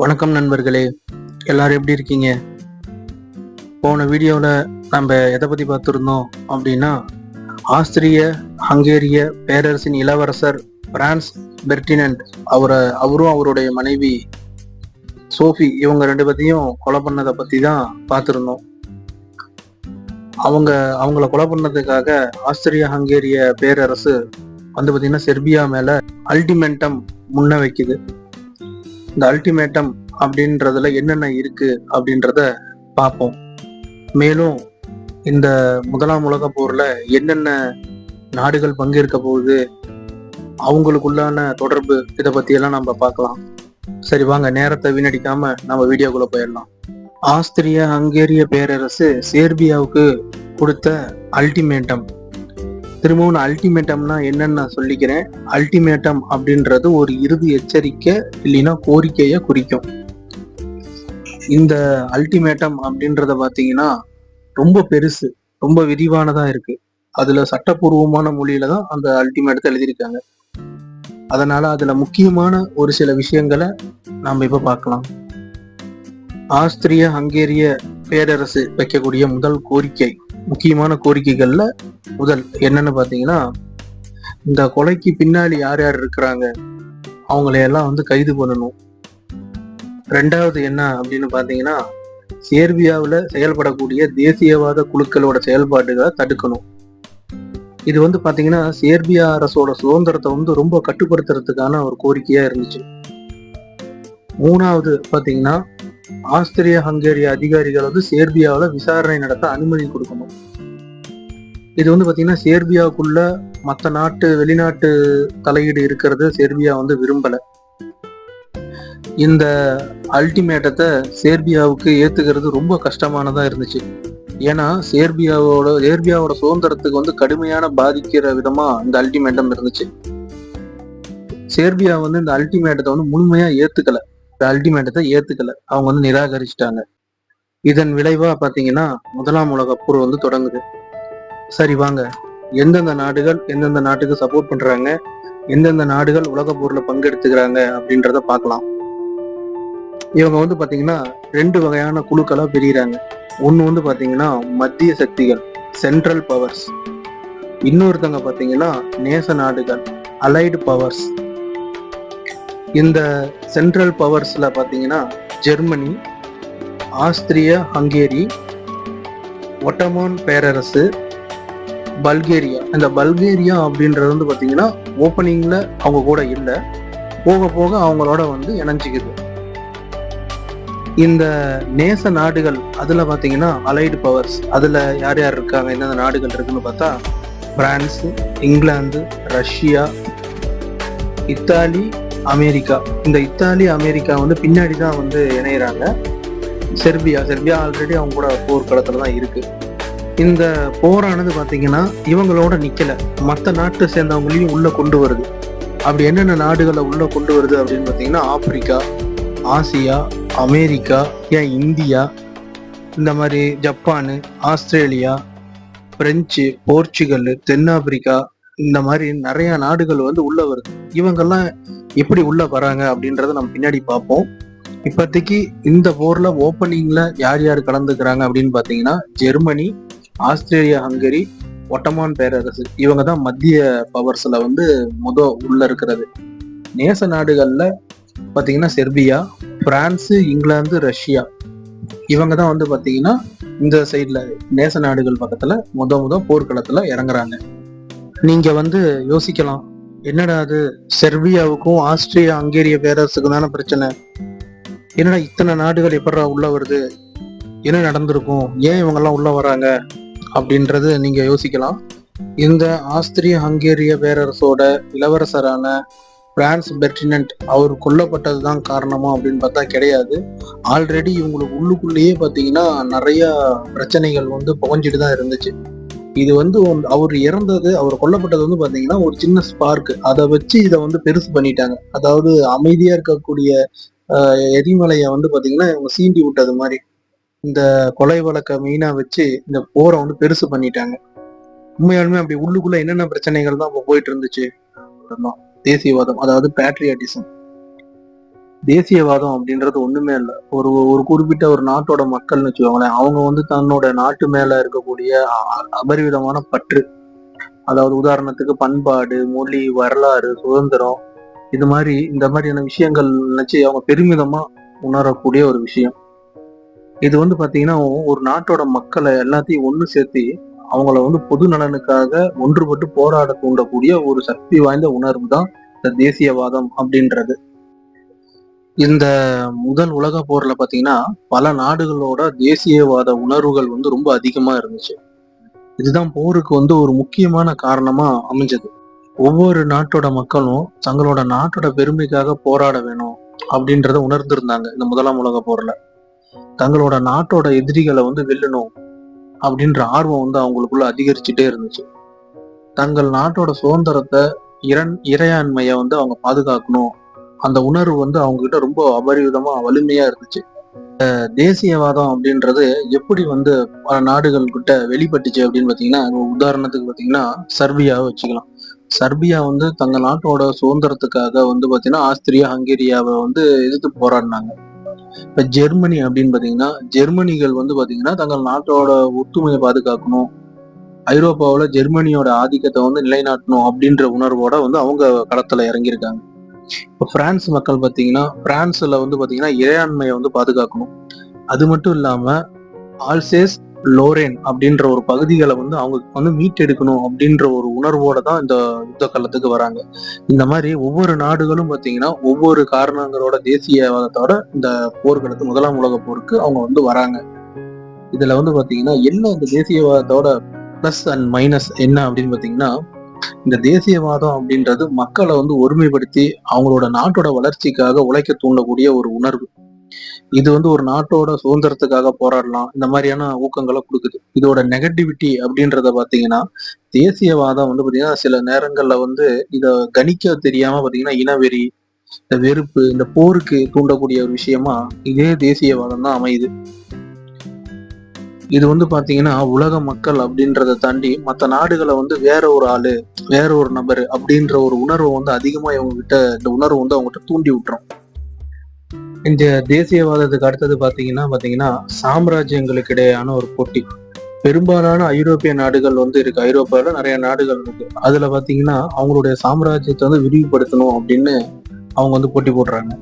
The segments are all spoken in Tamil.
வணக்கம் நண்பர்களே. எல்லாரும் எப்படி இருக்கீங்க? போன வீடியோவில் நம்ம எதை பற்றி பார்த்துருந்தோம் அப்படின்னா ஆஸ்திரிய ஹங்கேரிய பேரரசின் இளவரசர் பிரான்ஸ் பெர்டினன்ட் அவரை அவரும் அவருடைய மனைவி சோஃபி இவங்க ரெண்டு பேர்த்தையும் கொலை பண்ணதை பற்றி தான் பார்த்துருந்தோம். அவங்க அவங்கள கொலை பண்ணதுக்காக ஆஸ்திரிய ஹங்கேரிய பேரரசு வந்து பார்த்தீங்கன்னா செர்பியா மேலே அல்டிமெண்டம் முன்ன வைக்குது. இந்த அல்டிமேட்டம் அப்படின்றதுல என்னென்ன இருக்கு அப்படின்றத பார்ப்போம். மேலும் இந்த முதலாம் உலக போர்ல என்னென்ன நாடுகள் பங்கேற்க போகுது அவங்களுக்குள்ளான தொடர்பு இதை பத்தி எல்லாம் நம்ம பார்க்கலாம். சரி வாங்க நேரத்தை வீணடிக்காம நம்ம வீடியோக்குள்ள போயிடலாம். ஆஸ்திரிய ஹங்கேரிய பேரரசு சேர்பியாவுக்கு கொடுத்த அல்டிமேட்டம் திரும்பவும் நான் அல்டிமேட்டம்னா என்னன்னு நான் சொல்லிக்கிறேன். அல்டிமேட்டம் அப்படின்றது ஒரு இறுதி எச்சரிக்கை இல்லைன்னா கோரிக்கையை குறிக்கும். இந்த அல்டிமேட்டம் அப்படின்றத பாத்தீங்கன்னா ரொம்ப பெருசு ரொம்ப விரிவானதா இருக்கு. அதுல சட்டப்பூர்வமான மொழியில தான் அந்த அல்டிமேட்டத்தை எழுதியிருக்காங்க. அதனால அதுல முக்கியமான ஒரு சில விஷயங்களை நாம இப்ப பார்க்கலாம். ஆஸ்திரிய ஹங்கேரிய பேரரசு வைக்கக்கூடிய முதல் கோரிக்கை. முக்கியமான கோரிக்கைகள்ல முதல் என்னன்னு பாத்தீங்கன்னா இந்த கொலைக்கு பின்னாடி யார் யார் இருக்கிறாங்க அவங்களையெல்லாம் வந்து கைது பண்ணணும். ரெண்டாவது என்ன அப்படின்னு பாத்தீங்கன்னா சேர்பியாவில் செயல்படக்கூடிய தேசியவாத குழுக்களோட செயல்பாடுகளை தடுக்கணும். இது வந்து பாத்தீங்கன்னா சேர்பியா அரசோட சுதந்திரத்தை வந்து ரொம்ப கட்டுப்படுத்துறதுக்கான ஒரு கோரிக்கையா இருந்துச்சு. மூணாவது பாத்தீங்கன்னா ஆஸ்திரிய ஹங்கேரிய அதிகாரிகள் வந்து சேர்பியாவில் விசாரணை நடத்த அனுமதி கொடுக்கணும். இது வந்து பாத்தீங்கன்னா சேர்பியாவுக்குள்ள மற்ற நாட்டு வெளிநாட்டு தலையீடு இருக்கிறது சேர்பியா வந்து விரும்பல. இந்த அல்டிமேட்டத்தை சேர்பியாவுக்கு ஏத்துக்கிறது ரொம்ப கஷ்டமானதா இருந்துச்சு. ஏன்னா சேர்பியாவோட சேர்பியாவோட சுதந்திரத்துக்கு வந்து கடுமையான பாதிக்கிற விதமா இந்த அல்டிமேட்டம் இருந்துச்சு. சேர்பியா வந்து இந்த அல்டிமேட்டத்தை வந்து முழுமையா ஏத்துக்கல. அல்டிமேட்டத்தை ஏத்துக்கல. அவங்க வந்து நிராகரிச்சிட்டாங்க. இதன் விளைவா பாத்தீங்கன்னா முதலாம் உலக போர் வந்து தொடங்குது. சரி வாங்க. எந்தெந்த நாடுகள் எந்தெந்த நாட்டுக்கு சப்போர்ட் பண்றாங்க எந்தெந்த நாடுகள் உலக போர்ல பங்கெடுத்துக்கிறாங்க அப்படின்றத பார்க்கலாம். இவங்க வந்து பாத்தீங்கன்னா ரெண்டு வகையான குழுக்களா பிரிகிறாங்க ஒண்ணு வந்து பாத்தீங்கன்னா மத்திய சக்திகள் சென்ட்ரல் பவர்ஸ் இன்னொருத்தங்க பாத்தீங்கன்னா நேச நாடுகள் அலைடு பவர்ஸ் இந்த சென்ட்ரல் பவர்ஸில் பார்த்தீங்கன்னா ஜெர்மனி ஆஸ்திரிய ஹங்கேரி ஒட்டமான் பேரரசு பல்கேரியா. இந்த பல்கேரியா அப்படின்றது வந்து பார்த்தீங்கன்னா ஓப்பனிங்கில் அவங்க கூட இல்லை. போக போக அவங்களோட வந்து இணைஞ்சிக்குது. இந்த நேச நாடுகள் அதில் பார்த்தீங்கன்னா அலைடு பவர்ஸ் அதில் யார் யார் இருக்காங்க? எந்தெந்த நாடுகள் இருக்குன்னு பார்த்தா France England Russia Italy America. இந்த இத்தாலி அமெரிக்கா வந்து பின்னாடி தான் வந்து இணையிறாங்க. செர்பியா செர்பியா ஆல்ரெடி அவங்க கூட போர்க்களத்துல தான் இருக்கு. இந்த போரானது பார்த்தீங்கன்னா இவங்களோட நிக்கல. மற்ற நாட்டை சேர்ந்தவங்களையும் உள்ள கொண்டு வருது. அப்படி என்னென்ன நாடுகளை உள்ள கொண்டு வருது அப்படின்னு பார்த்தீங்கன்னா ஆப்பிரிக்கா ஆசியா அமெரிக்கா ஏன் இந்தியா இந்த மாதிரி ஜப்பானு ஆஸ்திரேலியா பிரெஞ்சு போர்ச்சுகல் தென்னாப்பிரிக்கா இந்த மாதிரி நிறைய நாடுகள் வந்து உள்ள வருது. இவங்கெல்லாம் எப்படி உள்ள வராங்க அப்படின்றத நம்ம பின்னாடி பார்ப்போம். இப்போதைக்கு இந்த போர்ல ஓப்பனிங்ல யார் யார் கலந்துக்கிறாங்க அப்படின்னு பாத்தீங்கன்னா ஜெர்மனி ஆஸ்திரேலியா ஹங்கரி ஒட்டமான் பேரரசு. இவங்க தான் மத்திய பவர்ஸ்ல வந்து முத உள்ள இருக்கிறது. நேச நாடுகள்ல பாத்தீங்கன்னா செர்பியா பிரான்ஸ் இங்கிலாந்து ரஷ்யா. இவங்க தான் வந்து பாத்தீங்கன்னா இந்த சைட்ல நேச நாடுகள் பக்கத்துல முத முத போர்க்களத்துல இறங்குறாங்க. நீங்க வந்து யோசிக்கலாம். என்னடா அது? செர்பியாவுக்கும் ஆஸ்திரியா ஹங்கேரிய பேரரசுக்கு தானே பிரச்சனை? என்னடா இத்தனை நாடுகள் எப்படா உள்ள வருது? என்ன நடந்திருக்கும்? ஏன் இவங்கெல்லாம் உள்ள வராங்க? அப்படின்றது நீங்க யோசிக்கலாம். இந்த ஆஸ்திரிய ஹங்கேரிய பேரரசோட இளவரசரான பிரான்ஸ் பெர்டினன்ட் அவர் கொல்லப்பட்டதுதான் காரணமா அப்படின்னு பார்த்தா கிடையாது. ஆல்ரெடி இவங்களுக்கு உள்ளுக்குள்ளேயே பார்த்தீங்கன்னா நிறைய பிரச்சனைகள் வந்து புகஞ்சிட்டு தான் இருந்துச்சு. இது வந்து ஒன்- அவர் இறந்தது அவர் கொல்லப்பட்டது வந்து பாத்தீங்கன்னா ஒரு சின்ன ஸ்பார்க் அதை வச்சு இதை வந்து பெருசு பண்ணிட்டாங்க. அதாவது அமைதியா இருக்கக்கூடிய எரிமலையை வந்து பாத்தீங்கன்னா இவங்க சீண்டி விட்டது மாதிரி. இந்த கொலை வழக்க மெயினா வச்சு இந்த போரை வந்து பெருசு பண்ணிட்டாங்க. உண்மையாலுமே அப்படி உள்ளுக்குள்ள என்னென்ன பிரச்சனைகள் தான் போயிட்டு இருந்துச்சு? தேசியவாதம் அதாவது பேட்ரியாட்டிசம் தேசியவாதம் அப்படின்றது ஒண்ணுமே இல்லை. ஒரு ஒரு குறிப்பிட்ட ஒரு நாட்டோட மக்கள்னு வச்சுக்கோங்களேன் அவங்க வந்து தன்னோட நாட்டு மேல இருக்கக்கூடிய அ- அபரிவிதமான பற்று. அதாவது உதாரணத்துக்கு பண்பாடு மொழி வரலாறு சுதந்திரம் இது மாதிரி இந்த மாதிரியான விஷயங்கள் நினைச்சு அவங்க பெருமிதமா உணரக்கூடிய ஒரு விஷயம். இது வந்து பாத்தீங்கன்னா ஒரு நாட்டோட மக்களை எல்லாத்தையும் ஒண்ணு சேர்த்து அவங்கள வந்து பொது நலனுக்காக ஒன்றுபட்டு போராட தூண்டக்கூடிய ஒரு சக்தி வாய்ந்த உணர்வு தான் இந்த தேசியவாதம் அப்படின்றது. இந்த முதல் உலக போர்ல பாத்தீங்கன்னா பல நாடுகளோட தேசியவாத உணர்வுகள் வந்து ரொம்ப அதிகமா இருந்துச்சு. இதுதான் போருக்கு வந்து ஒரு முக்கியமான காரணமா அமைஞ்சது. ஒவ்வொரு நாட்டோட மக்களும் தங்களோட நாட்டோட பெருமைக்காக போராட வேணும் அப்படின்றத உணர்ந்திருந்தாங்க இந்த முதலாம் உலக போர்ல. தங்களோட நாட்டோட எதிரிகளை வந்து வெல்லணும் அப்படின்ற ஆர்வம் வந்து அவங்களுக்குள்ள அதிகரிச்சுட்டே இருந்துச்சு. தங்கள் நாட்டோட சுதந்திரத்தை இரண் இறையாண்மையை வந்து அவங்க பாதுகாக்கணும் அந்த உணர்வு வந்து அவங்க கிட்ட ரொம்ப அபரிவிதமா வலிமையா இருந்துச்சு. தேசியவாதம் அப்படின்றது எப்படி வந்து பல நாடுகள் கிட்ட வெளிப்பட்டுச்சு அப்படின்னு பாத்தீங்கன்னா உதாரணத்துக்கு பாத்தீங்கன்னா சர்பியாவை வச்சுக்கலாம். சர்பியா வந்து தங்க நாட்டோட சுதந்திரத்துக்காக வந்து பாத்தீங்கன்னா ஆஸ்திரியா ஹங்கேரியாவை வந்து எதிர்த்து போராடினாங்க. இப்ப ஜெர்மனி அப்படின்னு பாத்தீங்கன்னா ஜெர்மனிகள் வந்து பாத்தீங்கன்னா தங்கள் நாட்டோட ஒத்துமையை பாதுகாக்கணும். ஐரோப்பாவில் ஜெர்மனியோட ஆதிக்கத்தை வந்து நிலைநாட்டணும் அப்படின்ற உணர்வோட வந்து அவங்க களத்துல இறங்கியிருக்காங்க. இப்போ பிரான்ஸ் மக்கள் பாத்தீங்கன்னா பிரான்ஸ்ல வந்து பாத்தீங்கன்னா இறையாண்மையை வந்து பாதுகாக்கணும். அது மட்டும் இல்லாம ஆல்சேஸ் லோரேன் அப்படின்ற ஒரு பகுதிகளை வந்து அவங்க வந்து மீட்டெடுக்கணும் அப்படின்ற ஒரு உணர்வோட தான் இந்த யுத்த காலத்துக்கு வராங்க. இந்த மாதிரி ஒவ்வொரு நாடுகளும் பாத்தீங்கன்னா ஒவ்வொரு காரணங்களோட தேசியவாதத்தோட இந்த போர்களுக்கு முதலாம் உலக போருக்கு அவங்க வந்து வராங்க. இதுல வந்து பாத்தீங்கன்னா என்ன இந்த தேசியவாதத்தோட பிளஸ் அண்ட் மைனஸ் என்ன அப்படின்னு பாத்தீங்கன்னா இந்த தேசியவாதம் அப்படின்றது மக்களை வந்து ஒருமைப்படுத்தி அவங்களோட நாட்டோட வளர்ச்சிக்காக உழைக்க தூண்டக்கூடிய ஒரு உணர்வு. இது வந்து ஒரு நாட்டோட சுதந்திரத்துக்காக போராடலாம் இந்த மாதிரியான ஊக்கங்களை கொடுக்குது. இதோட நெகட்டிவிட்டி அப்படின்றத பாத்தீங்கன்னா தேசியவாதம் வந்து பாத்தீங்கன்னா சில நேரங்கள்ல வந்து இத கணிக்க தெரியாம பாத்தீங்கன்னா இனவெறி இந்த வெறுப்பு இந்த போருக்கு தூண்டக்கூடிய ஒரு விஷயமா இதே தேசியவாதம் தான் அமையுது. இது வந்து பாத்தீங்கன்னா உலக மக்கள் அப்படின்றத தாண்டி மற்ற நாடுகளை வந்து வேற ஒரு ஆளு வேற ஒரு நபர் அப்படின்ற ஒரு உணர்வை வந்து அதிகமா இவங்க கிட்ட இந்த உணர்வு வந்து அவங்ககிட்ட தூண்டி விட்டுரும். இந்த தேசியவாதத்துக்கு அடுத்தது பாத்தீங்கன்னா பாத்தீங்கன்னா சாம்ராஜ்யங்களுக்கு இடையேயான ஒரு போட்டி. பெரும்பாலான ஐரோப்பிய நாடுகள் வந்து இருக்கு. ஐரோப்பால நிறைய நாடுகள் இருக்கு. அதுல பாத்தீங்கன்னா அவங்களுடைய சாம்ராஜ்யத்தை வந்து விரிவுபடுத்தணும் அப்படின்னு அவங்க வந்து போட்டி போடுறாங்க.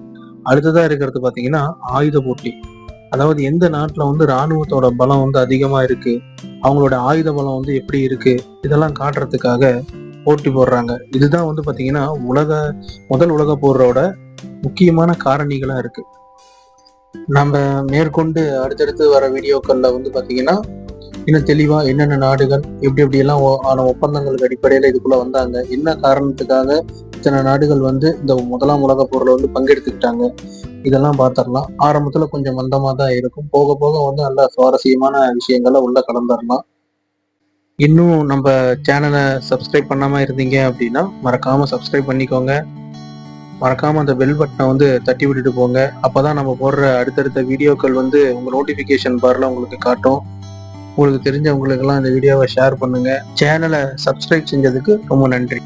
அடுத்ததா இருக்கிறது பாத்தீங்கன்னா ஆயுத போட்டி. அதாவது எந்த நாட்டுல வந்து ராணுவத்தோட பலம் வந்து அதிகமா இருக்கு? அவங்களோட ஆயுத பலம் வந்து எப்படி இருக்கு? இதெல்லாம் காட்டுறதுக்காக போட்டி போடுறாங்க. இதுதான் வந்து பாத்தீங்கன்னா உலக முதல் உலக போரோட முக்கியமான காரணிகளா இருக்கு. நம்ம மேற்கொண்டு அடுத்தடுத்து வர வீடியோக்கள்ல வந்து பாத்தீங்கன்னா இன்னும் தெளிவா என்னென்ன நாடுகள் எப்படி எப்படி எல்லாம் ஆன ஒப்பந்தங்களுக்கு அடிப்படையில இதுக்குள்ள வந்தாங்க என்ன காரணத்துக்காக இத்தனை நாடுகள் வந்து இந்த முதலாம் உலக போர்ல வந்து பங்கெடுத்துக்கிட்டாங்க இதெல்லாம் பார்த்துடலாம் ஆரம்பத்துல கொஞ்சம் மந்தமா தான் இருக்கும். போக போக வந்து நல்ல சுவாரஸ்யமான விஷயங்களை உள்ள கலந்துடலாம் இன்னும் நம்ம சேனலை சப்ஸ்கிரைப் பண்ணாம இருந்தீங்க அப்படின்னா மறக்காம சப்ஸ்கிரைப் பண்ணிக்கோங்க. மறக்காம அந்த பெல் பட்டனை வந்து தட்டி விட்டுட்டு போங்க. அப்பதான் நம்ம போடுற அடுத்தடுத்த வீடியோக்கள் வந்து உங்க நோட்டிபிகேஷன் பார்ல உங்களுக்கு காட்டும். உங்களுக்கு தெரிஞ்சவங்களுக்கெல்லாம் இந்த வீடியோவை ஷேர் பண்ணுங்க. சேனலை சப்ஸ்கிரைப் செஞ்சதுக்கு ரொம்ப நன்றி.